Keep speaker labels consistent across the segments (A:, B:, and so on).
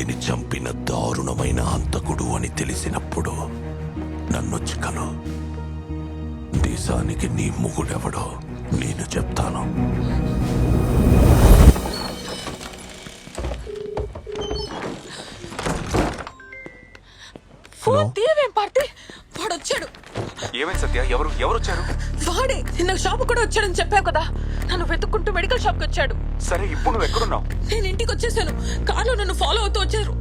A: మందిని చంపిన దారుణమైన హంతకుడు అని తెలిసినప్పుడు నన్ను కలు దేశానికి నీ ముగుడెవడో నేను చెప్తాను.
B: ఫోన్ తీయవేం
C: ఏమైంది సత్య? ఎవరు ఎవరు వచ్చారు
B: వాడే నిన్న షాప్ కూడా వచ్చాడని చెప్పావు కదా. నన్ను వెతుక్కుంటూ మెడికల్ షాప్కి వచ్చాడు.
C: సరే ఇప్పుడు నువ్వు ఎక్కడున్నావు?
B: నేను ఇంటికి వచ్చేసాను. కార్లో నన్ను ఫాలో అవుతూ వచ్చారు.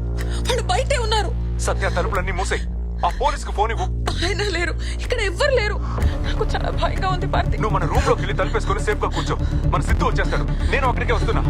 B: వాళ్ళు బయటే ఉన్నారు.
C: సత్య తలుపులన్నీ మూసాయి. ఆ పోలీస్కి ఫోన్ ఇవ్వు.
B: ఆయన లేరు. ఇక్కడ ఎవ్వరు లేరు. నాకు చాలా భయంగా ఉంది పార్తి
C: నువ్వు మన రూమ్లోకి వెళ్ళి తలుపేసుకొని సేఫ్గా కూర్చో. మన సిద్ధు వచ్చేస్తాడు. నేను అక్కడికే వస్తున్నా.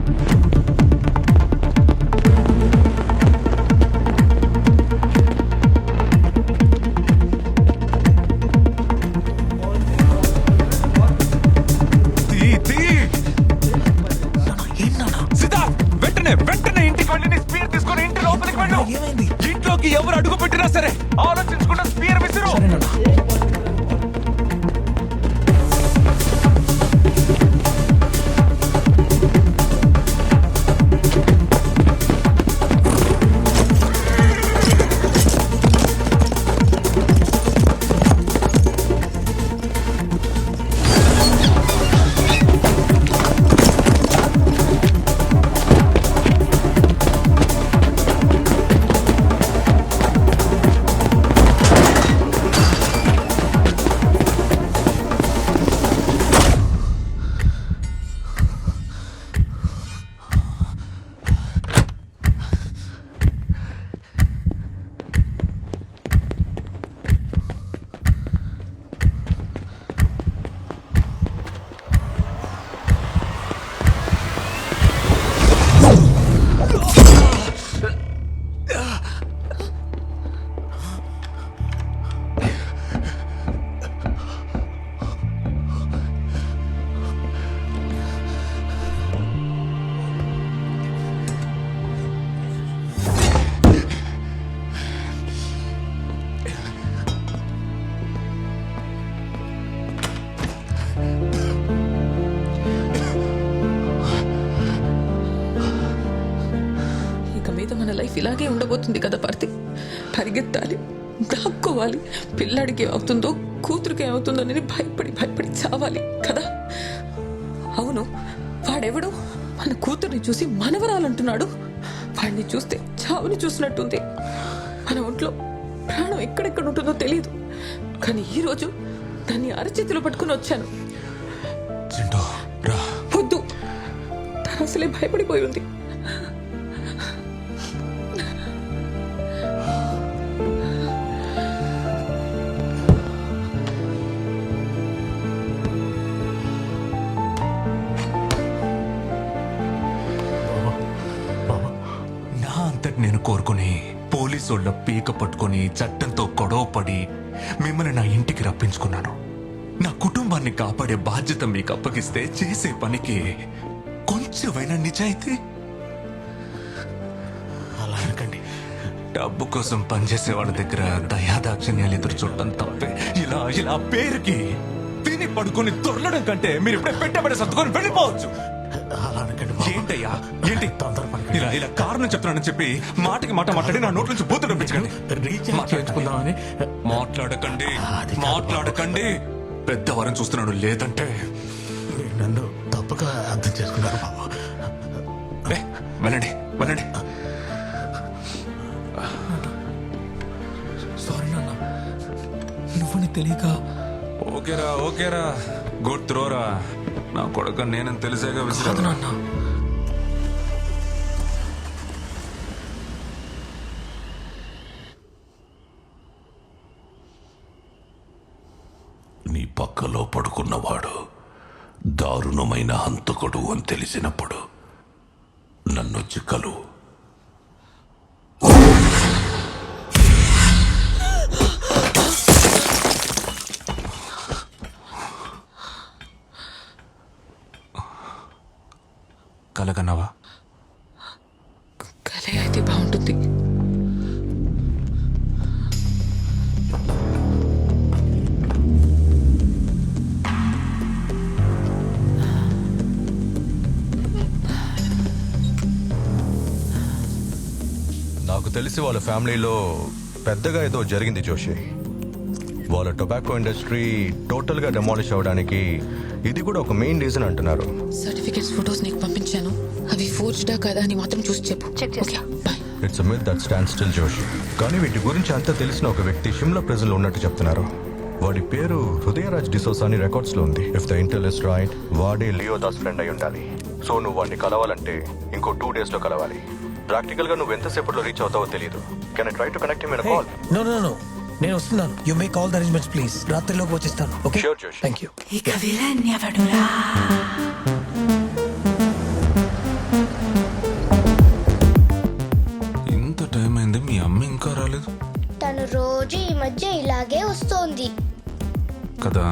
B: ఇలాగే ఉండబోతుంది కదా పార్తి పరిగెత్తాలి దాక్కోవాలి పిల్లాడికి ఏమవుతుందో కూతురికి ఏమవుతుందో అని భయపడి భయపడి చావాలి కదా? అవును వాడెవడు? మన కూతుర్ని చూసి మనవరాలంటున్నాడు. వాడిని చూస్తే చావుని చూసినట్టుంది. మన ఒంట్లో ప్రాణం ఎక్కడెక్కడ ఉంటుందో తెలియదు. కానీ ఈ రోజు దాన్ని అరచేతిలో పట్టుకుని వచ్చాను. వద్దు. తను అసలే భయపడిపోయి ఉంది.
D: నేను కోరుకుని పోలీసోళ్ళ పీక పట్టుకొని చట్టంతో గొడవ పడి మిమ్మల్ని నా ఇంటికి రప్పించుకున్నాను. నా కుటుంబాన్ని కాపాడే బాధ్యత మీకు అప్పగిస్తే చేసే పనికి కొంచెమైనా నిజాయితీ?
A: అలా అనకండి.
D: డబ్బు కోసం పనిచేసే వాళ్ళ దగ్గర దయాదాక్షిణ్యాలు ఎదురు చూడటం తప్పే. ఇలా ఇలా పేరుకి తిని పడుకొని దొరలడం కంటే మీరు ఇప్పుడే పెట్టబడి సర్దుకొని వెళ్ళిపోవచ్చు.
A: అలా అనకండి
D: ఏంటయ్యా? ఏంటి. ఇలా కారణం చెప్తున్నానని చెప్పి మాటకి మాట మాట్లాడి నా నోట్ల నుంచి బూతులు రప్పించకండి.
A: రీఛార్జ్
D: మాట్లాడుకుందామని మాట్లాడకండి. మాట్లాడకండి. పెద్దవారిని చూస్తున్నాడు లేదంటే.
A: నన్ను తప్పుగా అర్థం చేసుకున్నారు బాబు.
D: వెళ్ళండి వెళ్ళండి.
E: సారీ నాన్న. నువ్వని తెలియక
D: ఓకేరా ఓకేరా. గుడ్ త్రోరా. నా కొడుకు నేనని తెలిసాక
E: కాదు
D: విసిరా
E: నాన్న.
A: నీ పక్కలో పడుకున్నవాడు దారుణమైన హంతకుడు అని తెలిసినప్పుడు నన్నొచ్చి చిక్కలు.
D: కలగన్నావా?
F: నాకు తెలిసి వాళ్ళ ఫ్యామిలీలో పెద్దగా ఏదో జరిగింది జోషి. వాళ్ళ టొబాకో ఇండస్ట్రీ టోటల్గా డెమాలిష్ అవ్వడానికి ఇది కూడా ఒక మెయిన్ రీజన్ అంటున్నారు.
B: సర్టిఫికేట్స్ ఫొటోస్ నీకు పంపించాను. అవి ఫోర్జ్డా కదా అని మాత్రం చూసి చెప్పు.
G: చెక్ చేస్తా.
B: Bye
F: it's myth that stand still Joshi. కానీ వీటి గురించి అంతా తెలిసిన ఒక వ్యక్తి షిమ్లా ప్రెజెంట్లో ఉన్నట్టు చెప్తున్నారు. వాడి పేరు హృదయరాజ్ డిసోసా అని రికార్డ్స్లో ఉంది. If the intel is right వాడే లియో దాస్ ఫ్రెండ్ అయి ఉండాలి. సో నువ్వు వాడిని కలవాలంటే ఇంకో టూ డేస్లో కలవాలి. ప్రాక్టికల్గా నువ్వు ఎంతసేపట్లో రీచ్ అవుతావో తెలియదు can try to connect in call
E: no no no నేను వస్తున్నాను. You make all the arrangements please రాత్రిలోకి వచ్చేస్తాను. Okay
F: Sure, Josh.
E: Thank you
G: ఇక విలన్ ఎవడురా
D: ఇంత టైం అయింది మీ అమ్మ ఇంకా రాలేదు.
H: తను రోజు ఈ మధ్య ఇలాగే వస్తోంది.
D: కదా?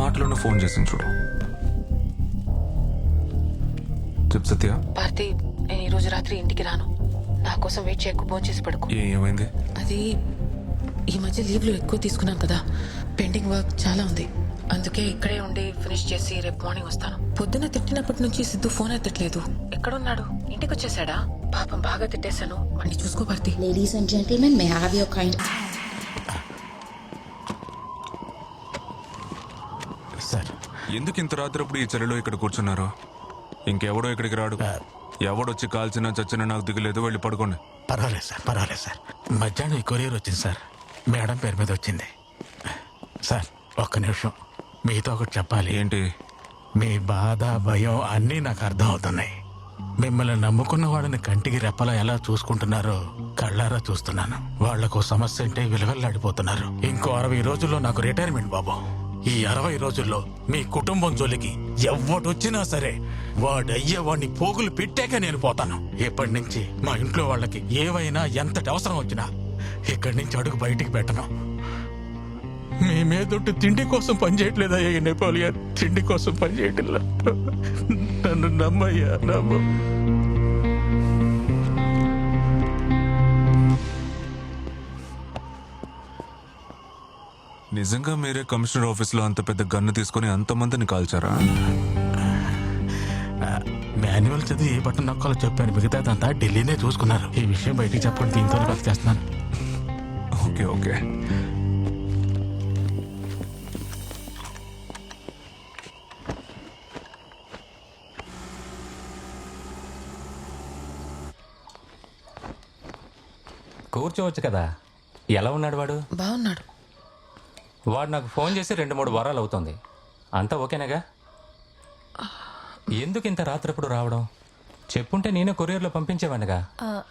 D: మాటలోనే ఫోన్ చేసింది చూడు. చెప్పు సత్య.
B: భారతి నేను ఈ రోజు రాత్రి ఇంటికి రాను. నా కోసం వెయిట్ చేయకు ఫోన్ చేసి పడుకో.
D: ఏ ఏమైంది?
B: అది ఈ మధ్య లీవ్లు ఎక్కువ తీసుకున్నాను కదా. పెండింగ్ వర్క్ చాలా ఉంది. అందుకే ఇక్కడే ఉండి ఫినిష్ చేసి రేపు మార్నింగ్ వస్తాను. పొద్దున తిట్టినప్పటి నుంచి సిద్ధు ఫోన్ ఎత్తట్లేదు. ఎక్కడున్నాడు? ఇంటికి వచ్చేసాడా? పాపం బాగా తిట్టేశాను. వాడిని చూసుకో Bharati.
I: Ladies and gentlemen, may I have your kind
E: sir
D: ఎందుకు ఇంత రాత్రప్పుడు ఈ చలిలో ఇక్కడ కూర్చున్నారు? ఇంకెవడో ఇక్కడికి రాడు. ఎవడొచ్చి కాల్చినా చచ్చినా నాకు దిగులేదు వెళ్ళి పడుకోండి.
J: పర్వాలేదు సార్ పర్వాలేదు సార్. మధ్యాహ్నం ఈ కొరియర్ వచ్చింది సార్. మేడం పేరు మీద వచ్చింది. సార్ ఒక్క నిమిషం. మీతో ఒకటి చెప్పాలి.
D: ఏంటి?
J: మీ బాధ భయం అన్నీ నాకు అర్థం అవుతున్నాయి మిమ్మల్ని నమ్ముకున్న వాళ్ళని కంటికి రెప్పలా ఎలా చూసుకుంటున్నారో కళ్ళారా చూస్తున్నాను. వాళ్ళకు సమస్య అంటే విలువల్లాడిపోతున్నారు. ఇంకో అరవై రోజుల్లో నాకు రిటైర్మెంట్ బాబు. ఈ అరవై రోజుల్లో మీ కుటుంబం జోలికి ఎవడొచ్చినా సరే వాడయ్యే వాడిని పోగులు పెట్టాక నేను పోతాను. ఇప్పటి నుంచి మా ఇంట్లో వాళ్ళకి ఏవైనా ఎంతటి అవసరం వచ్చినా ఇక్కడి నుంచి అడుగు బయటికి పెట్టను. మీ మీదొట్టు తిండి కోసం పనిచేయట్లేదా ఈ నెపోలియన్ తిండి కోసం పనిచేయట్లేదు నన్ను నమ్మయ్యా నమ్మ.
D: నిజంగా మీరే కమిషనర్ ఆఫీస్లో అంత పెద్ద గన్ను తీసుకొని అంతమందిని కాల్చారా?
J: మాన్యువల్ చదివి ఏ బట్టన్ నొక్కాలో చెప్పాను. మిగతాదంతా ఢిల్లీనే చూసుకున్నారు. ఈ విషయం బయటికి చెప్పండి దీంతో బతికేస్తున్నాను
D: ఓకే ఓకే.
K: కూర్చోవచ్చు కదా. ఎలా ఉన్నాడు వాడు?
B: బాగున్నాడు.
K: వాడు నాకు ఫోన్ చేసి రెండు మూడు వారాలు అవుతుంది. అంతా ఓకేనాగా? ఎందుకు ఇంత రాత్రప్పుడు రావడం? చెప్పుంటే నేనే కొరియర్లో పంపించేవాడిగా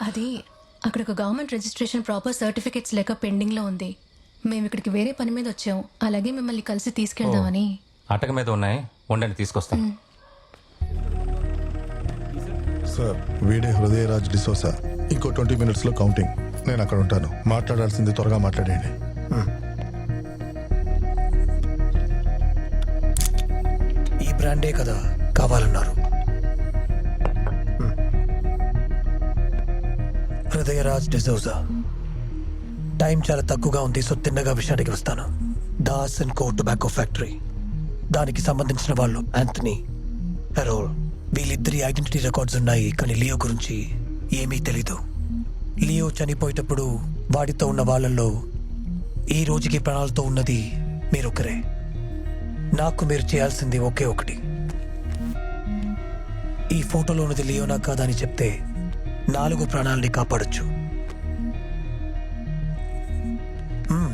G: అది అక్కడ ఒక గవర్నమెంట్ రిజిస్ట్రేషన్ ప్రాపర్ సర్టిఫికేట్స్ లేక పెండింగ్లో ఉంది. మేము ఇక్కడికి వేరే పని మీద వచ్చాం. అలాగే మిమ్మల్ని కలిసి తీసుకెళ్దామని.
K: అటక మీద ఉన్నాయి. ఉండండి తీసుకొస్తాను
L: సార్ వీడే హృదయరాజ్ డిసోసా. ఇంకో ట్వంటీ మినిట్స్లో కౌంటింగ్. నేను అక్కడ ఉంటాను. మాట్లాడాల్సింది త్వరగా మాట్లాడేయండి.
E: బ్రాండే కదా కావాలన్నారు. హృదయరాజ్ డిజోజా టైం చాలా తక్కువగా ఉంది సో తిన్నగా విషయానికి వస్తాను. Das and co tobacco factory. దానికి సంబంధించిన వాళ్ళు యాంథనీ హెరోల్ వీళ్ళిద్దరి ఐడెంటిటీ రికార్డ్స్ ఉన్నాయి కానీ లియో గురించి ఏమీ తెలీదు. లియో చనిపోయేటప్పుడు వాడితో ఉన్న వాళ్ళల్లో ఈ రోజుకి ప్రాణాలతో ఉన్నది మీరొక్కరే. నాకు మీరు చేయాల్సింది ఒకే ఒకటి. ఈ ఫోటోలో ఉన్నది లియోనా కాదని చెప్తే నాలుగు ప్రాణాలని కాపాడొచ్చు.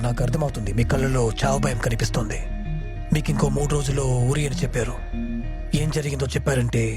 E: నాకు అర్థమవుతుంది. మీ కళ్ళలో చావు భయం కనిపిస్తోంది. మీకు ఇంకో మూడు రోజుల్లో ఊరి అని చెప్పారు. ఏం జరిగిందో చెప్పారంటే